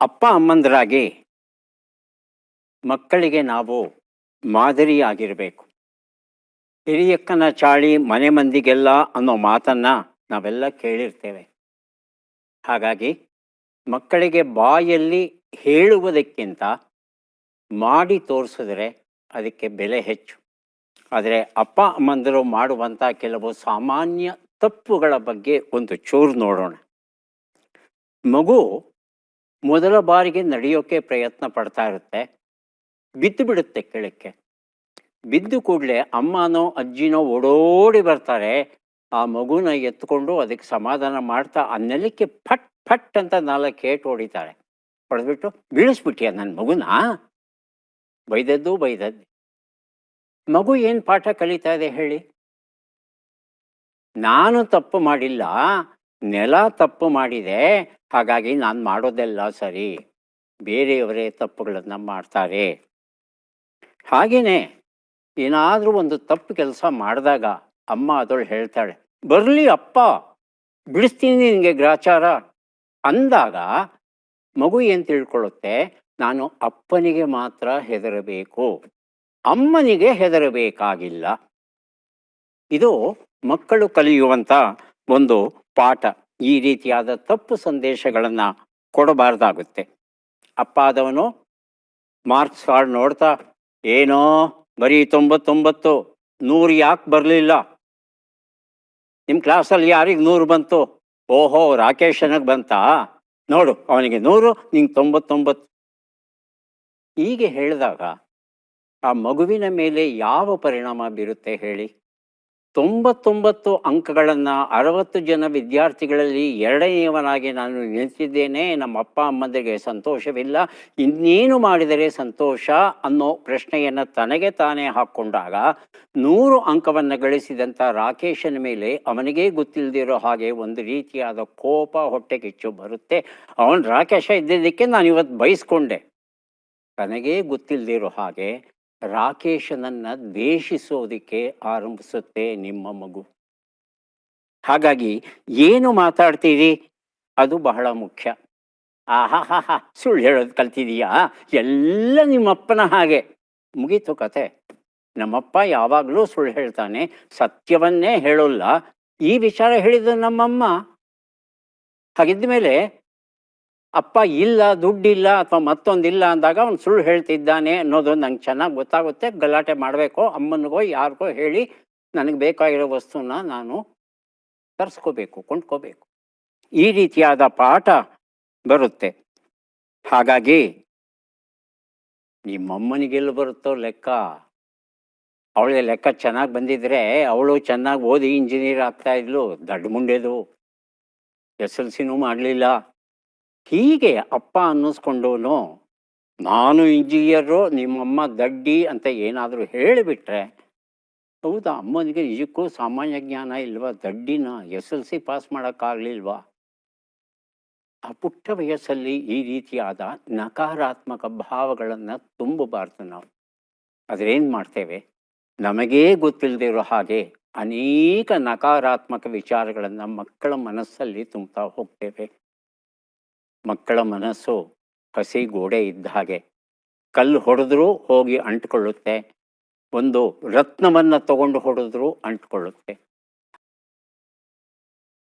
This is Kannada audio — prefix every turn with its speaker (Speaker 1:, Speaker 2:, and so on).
Speaker 1: ಅಪ್ಪ ಅಮ್ಮಂದರಾಗಿ ಮಕ್ಕಳಿಗೆ ನಾವು ಮಾದರಿಯಾಗಿರಬೇಕು. ಹಿರಿಯಕ್ಕನ ಚಾಳಿ ಮನೆ ಮಂದಿಗೆಲ್ಲ ಅನ್ನೋ ಮಾತನ್ನು ನಾವೆಲ್ಲ ಕೇಳಿರ್ತೇವೆ. ಹಾಗಾಗಿ ಮಕ್ಕಳಿಗೆ ಬಾಯಲ್ಲಿ ಹೇಳುವುದಕ್ಕಿಂತ ಮಾಡಿ ತೋರಿಸಿದ್ರೆ ಅದಕ್ಕೆ ಬೆಲೆ ಹೆಚ್ಚು. ಆದರೆ ಅಪ್ಪ ಅಮ್ಮಂದರು ಮಾಡುವಂಥ ಕೆಲವು ಸಾಮಾನ್ಯ ತಪ್ಪುಗಳ ಬಗ್ಗೆ ಒಂದು ಚೂರು ನೋಡೋಣ. ಮಗು ಮೊದಲ ಬಾರಿಗೆ ನಡೆಯೋಕೆ ಪ್ರಯತ್ನ ಪಡ್ತಾ ಇರುತ್ತೆ. ಬಿದ್ದು ಬಿಡುತ್ತೆ ಕೆಳಕ್ಕೆ. ಬಿದ್ದು ಕೂಡಲೇ ಅಮ್ಮನೋ, ಅಜ್ಜಿನೋ ಓಡೋಡಿ ಬರ್ತಾರೆ. ಆ ಮಗುನ ಎತ್ಕೊಂಡು ಅದಕ್ಕೆ ಸಮಾಧಾನ ಮಾಡ್ತಾ ಆ ನೆಲಕ್ಕೆ ಫಟ್ ಫಟ್ ಅಂತ ನಾಲ್ಕು ಏಟು ಹೊಡಿತಾರೆ ಹೊಡೆದ್ಬಿಟ್ಟು ಬೀಳಿಸ್ಬಿಟ್ಟಿಯ ನನ್ನ ಮಗುನ? ಬೈದದ್ದು ಬೈದದ್ದು. ಮಗು ಏನು ಪಾಠ ಕಲಿತಾ ಇದೆ ಹೇಳಿ? ನಾನು ತಪ್ಪು ಮಾಡಿಲ್ಲ. ನೆಲ ತಪ್ಪು ಮಾಡಿದೆ. ಹಾಗಾಗಿ ನಾನು ಮಾಡೋದೆಲ್ಲ ಸರಿ. ಬೇರೆಯವರೇ ತಪ್ಪುಗಳನ್ನು ಮಾಡ್ತಾರೆ. ಹಾಗೆಯೇ ಏನಾದರೂ ಒಂದು ತಪ್ಪು ಕೆಲಸ ಮಾಡಿದಾಗ ಅಮ್ಮ ಅದಳು ಹೇಳ್ತಾಳೆ, ಬರಲಿ ಅಪ್ಪ, ಬಿಡಿಸ್ತೀನಿ ನಿನಗೆ ಗ್ರಾಚಾರ. ಅಂದಾಗ ಮಗು ಏನು ತಿಳ್ಕೊಳ್ಳುತ್ತೆ, ನಾನು ಅಪ್ಪನಿಗೆ ಮಾತ್ರ ಹೆದರಬೇಕು. ಅಮ್ಮನಿಗೆ ಹೆದರಬೇಕಾಗಿಲ್ಲ. ಇದು ಮಕ್ಕಳು ಕಲಿಯುವಂಥ ಒಂದು ಪಾಠ. ಈ ರೀತಿಯಾದ ತಪ್ಪು ಸಂದೇಶಗಳನ್ನು ಕೊಡಬಾರ್ದಾಗುತ್ತೆ. ಅಪ್ಪಾದವನು ಮಾರ್ಕ್ಸ್ ಕಾರ್ಡ್ ನೋಡ್ತಾ, ಏನೋ ಬರೀ ತೊಂಬತ್ತೊಂಬತ್ತು, ನೂರು ಯಾಕೆ ಬರಲಿಲ್ಲ? ನಿಮ್ಮ ಕ್ಲಾಸಲ್ಲಿ ಯಾರಿಗೆ ನೂರು ಬಂತು? ಓಹೋ, ರಾಕೇಶನಿಗೆ ಬಂತಾ? ನೋಡು, ಅವನಿಗೆ ನೂರು, ನಿಂಗೆ ತೊಂಬತ್ತೊಂಬತ್ತು. ಹೀಗೆ ಹೇಳಿದಾಗ ಆ ಮಗುವಿನ ಮೇಲೆ ಯಾವ ಪರಿಣಾಮ ಬೀರುತ್ತೆ ಹೇಳಿ? ತೊಂಬತ್ತೊಂಬತ್ತು ಅಂಕಗಳನ್ನು ಅರವತ್ತು ಜನ ವಿದ್ಯಾರ್ಥಿಗಳಲ್ಲಿ ಎರಡನೆಯವನಾಗಿ ನಾನು ನಿಂತಿದ್ದೇನೆ ನಮ್ಮ ಅಪ್ಪ ಅಮ್ಮಂದಿಗೆ ಸಂತೋಷವಿಲ್ಲ. ಇನ್ನೇನು ಮಾಡಿದರೆ ಸಂತೋಷ ಅನ್ನೋ ಪ್ರಶ್ನೆಯನ್ನು ತನಗೆ ತಾನೇ ಹಾಕ್ಕೊಂಡಾಗ ನೂರು ಅಂಕವನ್ನು ಗಳಿಸಿದಂಥ ರಾಕೇಶನ ಮೇಲೆ ಅವನಿಗೇ ಗೊತ್ತಿಲ್ಲದಿರೋ ಹಾಗೆ ಒಂದು ರೀತಿಯಾದ ಕೋಪ ಹೊಟ್ಟೆ ಕಿಚ್ಚು ಬರುತ್ತೆ. ಅವನು ರಾಕೇಶ ಇದ್ದಿದ್ದಕ್ಕೆ ನಾನು ಇವತ್ತು ಬಯಸ್ಕೊಂಡೆ. ತನಗೇ ಗೊತ್ತಿಲ್ಲದಿರೋ ಹಾಗೆ ರಾಕೇಶನನ್ನ ದ್ವೇಷಿಸೋದಕ್ಕೆ ಆರಂಭಿಸುತ್ತೆ ನಿಮ್ಮ ಮಗು. ಹಾಗಾಗಿ ಏನು ಮಾತಾಡ್ತೀರಿ? ಅದು ಬಹಳ ಮುಖ್ಯ. ಆಹಾ ಹಾ ಸುಳ್ಳು ಹೇಳೋದು ಕಲ್ತಿದೀಯಾ? ಎಲ್ಲ ನಿಮ್ಮಪ್ಪನ ಹಾಗೆ. ಮುಗೀತು ಕತೆ. ನಮ್ಮಪ್ಪ ಯಾವಾಗಲೂ ಸುಳ್ಳು ಹೇಳ್ತಾನೆ. ಸತ್ಯವನ್ನೇ ಹೇಳೋಲ್ಲ. ಈ ವಿಚಾರ ಹೇಳಿದ ನಮ್ಮಮ್ಮ ಹಾಗಿದ್ದ ಮೇಲೆ ಅಪ್ಪ ಇಲ್ಲ, ದುಡ್ಡಿಲ್ಲ ಅಥವಾ ಮತ್ತೊಂದಿಲ್ಲ ಅಂದಾಗ ಅವ್ನು ಸುಳ್ಳು ಹೇಳ್ತಿದ್ದಾನೆ ಅನ್ನೋದು ನಂಗೆ ಚೆನ್ನಾಗಿ ಗೊತ್ತಾಗುತ್ತೆ. ಗಲಾಟೆ ಮಾಡಬೇಕು, ಅಮ್ಮನಿಗೋ, ಯಾರಿಗೋ ಹೇಳಿ ನನಗೆ ಬೇಕಾಗಿರೋ ವಸ್ತುನ ನಾನು ತರಿಸ್ಕೋಬೇಕು, ಕೊಂಡ್ಕೋಬೇಕು. ಈ ರೀತಿಯಾದ ಪಾಠ ಬರುತ್ತೆ. ಹಾಗಾಗಿ ನಿಮ್ಮಮ್ಮನಿಗೆಲ್ಲ ಬರುತ್ತೋ ಲೆಕ್ಕ? ಅವಳಿಗೆ ಲೆಕ್ಕ ಚೆನ್ನಾಗಿ ಬಂದಿದ್ರೆ ಅವಳು ಚೆನ್ನಾಗಿ ಓದಿ ಇಂಜಿನಿಯರ್ ಆಗ್ತಾ ಇದ್ಲು, ದಡ್ಡ ಮುಂಡೆದು. ಎಸ್ ಎಲ್ ಸಿನೂ ಮಾಡಲಿಲ್ಲ. ಹೀಗೆ ಅಪ್ಪ ಅನ್ನಿಸ್ಕೊಂಡವನು ನಾನು ಇಂಜಿನಿಯರು ನಿಮ್ಮಮ್ಮ ದಡ್ಡಿ ಅಂತ ಏನಾದರೂ ಹೇಳಿಬಿಟ್ರೆ, ಹೌದಾ ಅಮ್ಮನಿಗೆ ನಿಜಕ್ಕೂ ಸಾಮಾನ್ಯ ಜ್ಞಾನ ಇಲ್ವಾ? ದಡ್ಡಿನ ಎಸ್ ಎಲ್ ಸಿ ಪಾಸ್ ಮಾಡೋಕ್ಕಾಗಲಿಲ್ವಾ? ಆ ಪುಟ್ಟ ವಯಸ್ಸಲ್ಲಿ ಈ ರೀತಿಯಾದ ನಕಾರಾತ್ಮಕ ಭಾವಗಳನ್ನು ತುಂಬಬಾರ್ದು ನಾವು. ಅದ್ರೇನು ಮಾಡ್ತೇವೆ? ನಮಗೇ ಗೊತ್ತಿಲ್ಲದಿರೋ ಹಾಗೆ ಅನೇಕ ನಕಾರಾತ್ಮಕ ವಿಚಾರಗಳನ್ನು ಮಕ್ಕಳ ಮನಸ್ಸಲ್ಲಿ ತುಂಬ್ತಾ ಹೋಗ್ತೇವೆ. ಮಕ್ಕಳ ಮನಸ್ಸು ಹಸಿ ಗೋಡೆ ಇದ್ದ ಹಾಗೆ. ಕಲ್ಲು ಹೊಡೆದ್ರೂ ಹೋಗಿ ಅಂಟಿಕೊಳ್ಳುತ್ತೆ. ಒಂದು ರತ್ನವನ್ನು ತಗೊಂಡು ಹೊಡೆದ್ರೂ ಅಂಟ್ಕೊಳ್ಳುತ್ತೆ.